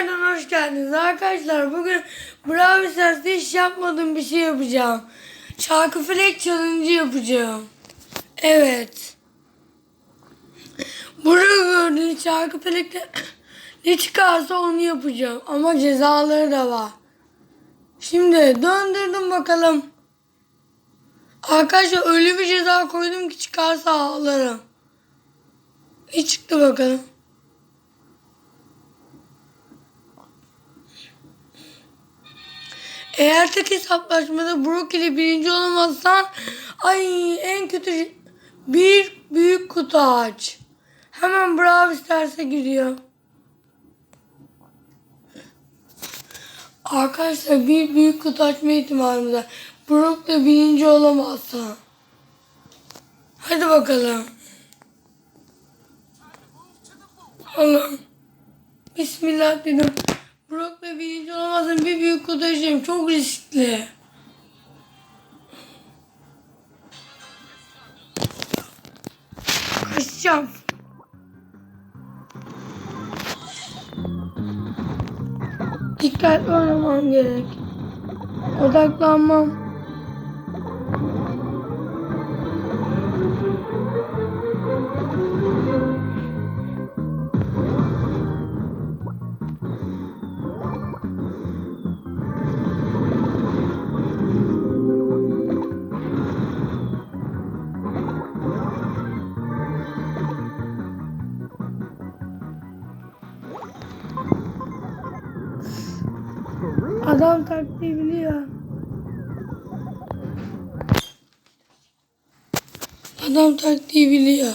Tekrardan hoş geldiniz arkadaşlar. Bugün Brawl Stars'ta hiç yapmadığım bir şey yapacağım. Şarkı Felek Challenge yapacağım. Evet. Burada gördüğünüz Şarkı Felek'te ne çıkarsa onu yapacağım. Ama cezaları da var. Şimdi döndürdüm bakalım. Arkadaşlar öyle bir ceza koydum ki çıkarsa ağlarım. Ne çıktı bakalım. Eğer tek hesaplaşmada Brock ile birinci olamazsan ay en kötü şey- bir büyük kutu aç. Hemen Brawl Stars'a giriyor. Arkadaşlar bir büyük kutu açma ihtimalimiz var. Brock da birinci olamazsa. Hadi bakalım. Allah'ım. Bismillah dedim. Brock'la birinci olamazsam bir büyük kutu açayım. Çok riskli. Kaçacağım. Dikkatli oynamam gerek. Odaklanmam. Adam taktiği biliyor. Adam taktiği biliyor.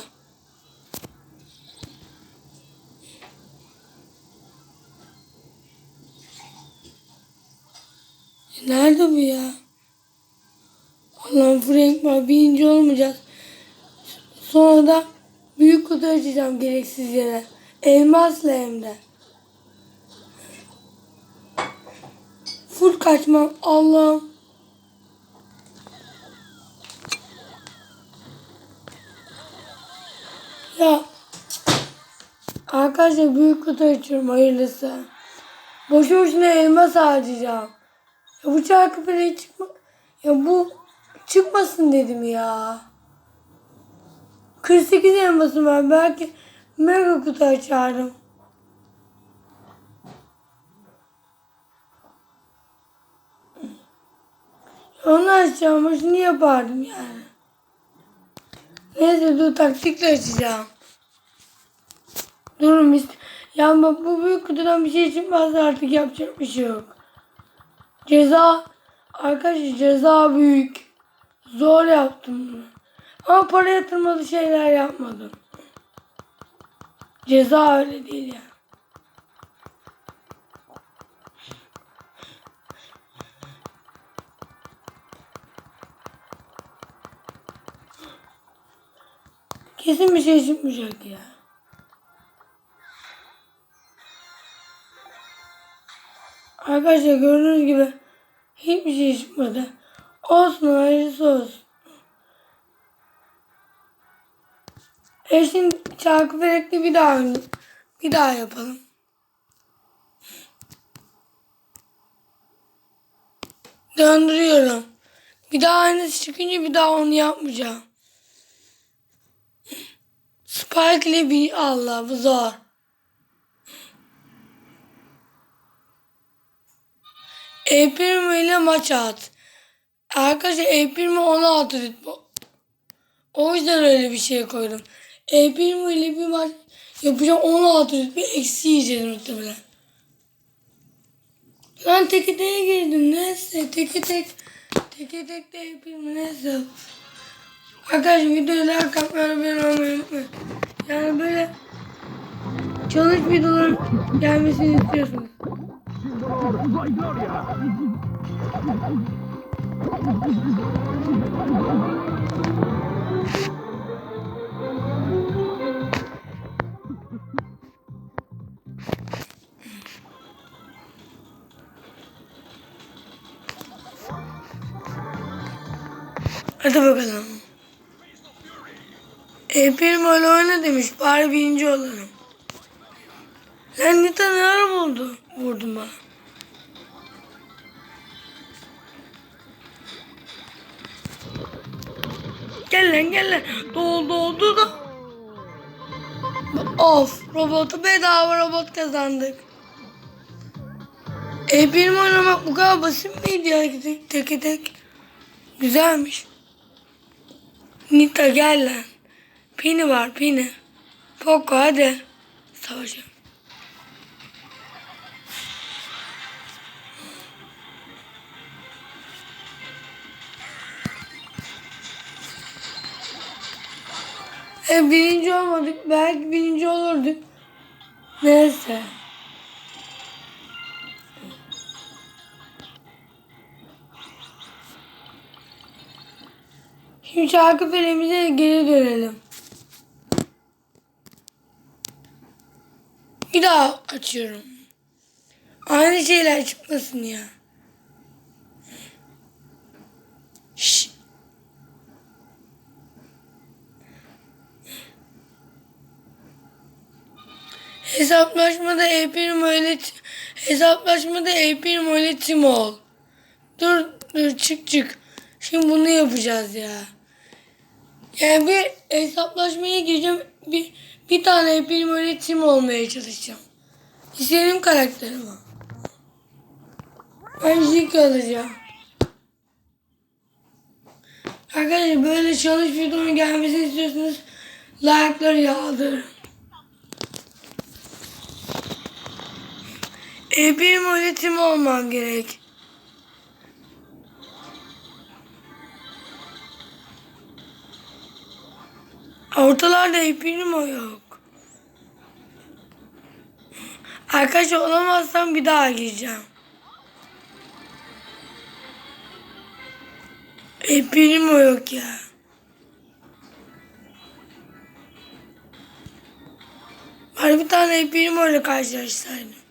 Nerede bu ya? Allah'ım Frank var. Birinci olmayacağız. Sonra da büyük kutu açacağım gereksiz yere. Elmasla hem de. Full kaçmam. Allah'ım. Ya. Arkadaşlar büyük kutu açıyorum hayırlısı. Boşu boşuna elmas harcayacağım. Ya bu çarkı bile çıkma. Ya bu çıkmasın dedim ya. 48 elmasım var. Belki mega kutu açardım. Onu açacağım. Şunu yapardım yani. Neyse dur taktikle açacağım. Durun biz. Ya bak bu büyük kutudan bir şey çıkmazsa artık yapacak bir şey yok. Ceza. Arkadaşlar ceza büyük. Zor yaptım bunu. Ama para yatırmalı şeyler yapmadım. Ceza öyle değil yani. Kesin bir şey çıkmayacak ya. Arkadaşlar gördüğünüz gibi hiçbir şey çıkmadı. Olsun hayırlısı olsun. E şimdi çarkı felekli bir daha. Bir daha yapalım. Döndürüyorum. Bir daha aynısı çıkınca bir daha onu yapmayacağım. Spike ile bir Allah bu zor. E1 ile maç at. Arkadaşlar E1 mi 16 ritmi. O yüzden öyle bir şey koydum. E1 ile bir maç yapacağım 16 ritmi eksi yiyeceğiz muhtemelen. Lan teke teke girdim neyse teke tek teke tek de yapayım neyse. Arkadaşlar videoyu like atmayı unutmayın. Yani böyle challenge videoların gelmesini istiyorsunuz. Hadi bakalım. E, benim öyle oyna demiş. Bari birinci olalım. Lan Nita ne ara buldu? Vurdum bana. Gel lan gel lan. Doldu oldu da. Of robotu bedava robot kazandık. E benim oynamak bu kadar basit miydi ya tek tek? tek. Güzelmiş. Nita gel lan. Pini var pini. Poco hadi. Savaşalım. E, birinci olmadık. Belki birinci olurduk. Neyse. Şimdi şarkı filmimize geri dönelim. Bir daha açıyorum. Aynı şeyler çıkmasın ya. Şşş. Hesaplaşmada E1 öğret hesaplaşmada E1 öğretim ol. Dur dur çık çık. Şimdi bunu yapacağız ya. Yani bir hesaplaşmaya gireceğim. Bir, bir tane E1 öğretim olmaya çalışacağım. İstediğim karakterim o. Ben Zeke alacağım. Arkadaşlar böyle çalış videonun gelmesini istiyorsanız like'ları yağdırın. E benim öğretim olmam gerek. Ortalarda ipim o yok. Arkadaşlar olamazsam bir daha gireceğim. İpim o yok ya. Bari bir tane ipim öyle karşılaşsaydım.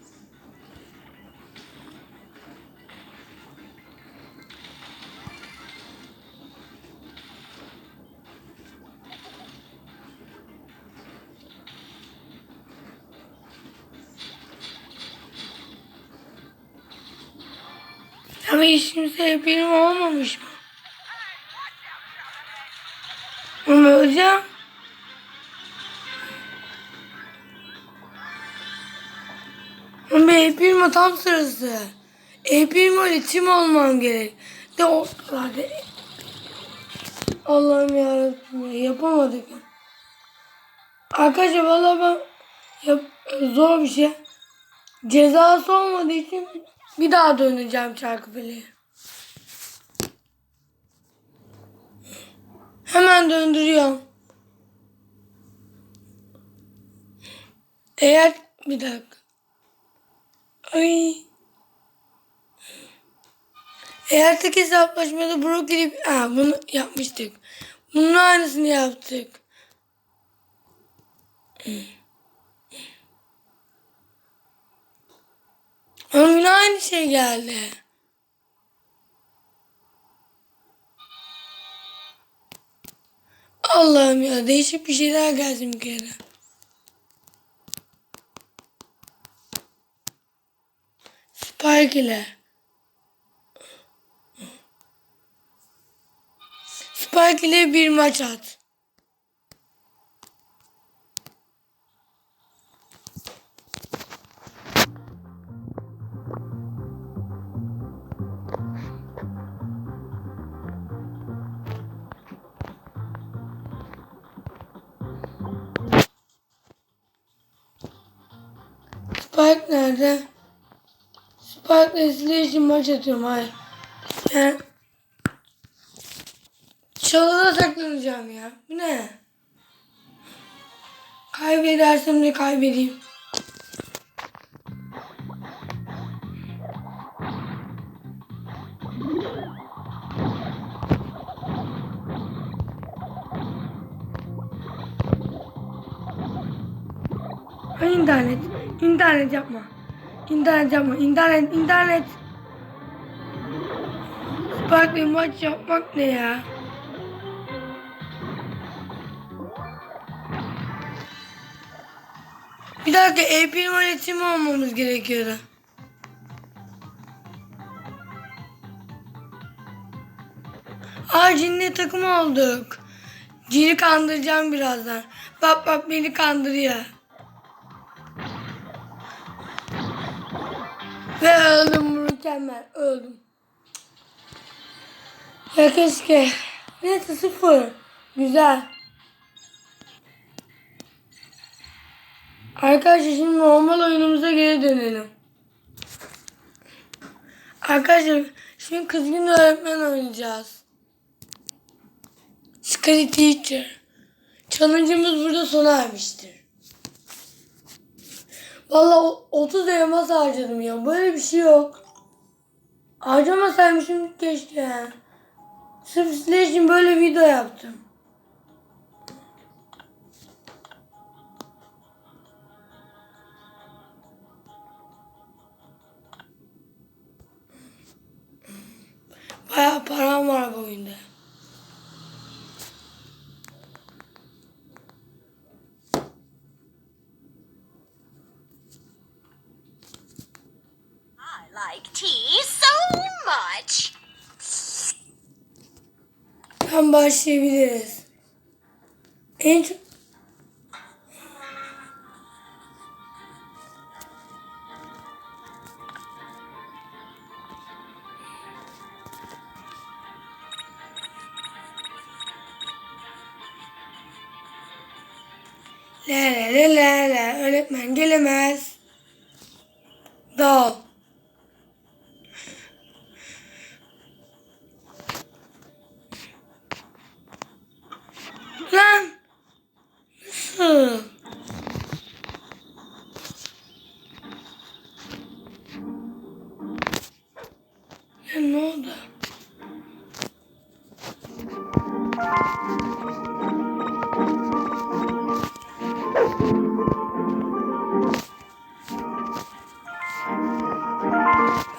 Ama hiç kimse benim olmamış mı? Ama hocam. Ama E1 tam sırası. E1 ile olmam gerek. De ortalarda. Allah'ım yarabbim ya yapamadık. Arkadaşlar valla ben yap, zor bir şey. Cezası olmadığı için bir daha döneceğim Çarkıfele'ye. Hemen döndürüyorum. Eğer bir dakika. Ay. Eğer tek hesaplaşmada Brookly'i... Ha bunu yapmıştık. Bunun aynısını yaptık. Ama yine aynı şey geldi. Allah'ım ya değişik bir şeyler gelsin bir kere. Spike ile. Spike ile bir maç at. Spike nerede? Spike ile için maç atıyorum hayır. Ben çalıda saklanacağım ya. Bu ne? Kaybedersem de kaybedeyim. Ay internet. İnternet yapma. İnternet yapma. İnternet, internet. Sparkly maç yapmak ne ya? Bir dakika EP yönetimi olmamız gerekiyordu. Aa cinli takım olduk. Cini kandıracağım birazdan. Bak bak beni kandırıyor. Ve öldüm mükemmel. Öldüm. Ya keşke. Neyse sıfır. Güzel. Arkadaşlar şimdi normal oyunumuza geri dönelim. Arkadaşlar şimdi kızgın öğretmen oynayacağız. Scary Teacher. Challenge'ımız burada sona ermiştir. Valla o- 30 elmas harcadım ya. Böyle bir şey yok. Harcamasaymışım keşke. Sırf sizler için böyle video yaptım. Bayağı param var bu oyunda. Başlayabiliriz. En çok... La la la la la öğretmen gelemez. Dal. Lan. Nasıl? Ne oldu?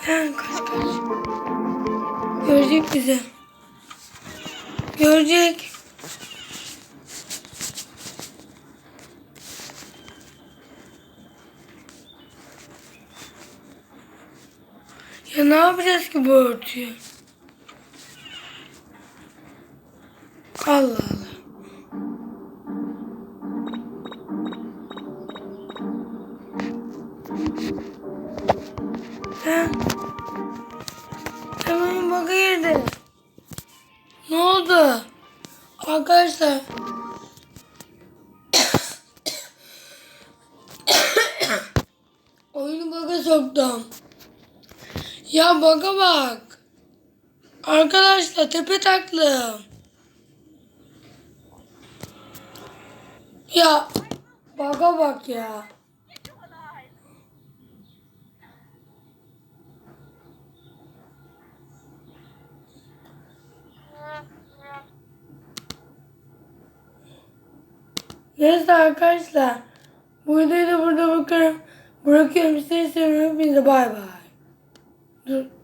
Lan kaç kaç. Görecek bizi. Görecek. Ya ne yapacağız ki bu örtüyü? Allah Allah. Ha? Hemen baka. Ne oldu? Arkadaşlar. Ya baka bak. Arkadaşlar tepe taklım. Ya baka bak ya. Neyse arkadaşlar. Bu videoyu da burada bakarım. Bırakıyorum. Sizi seviyorum. Hepinize bay bay. Dur.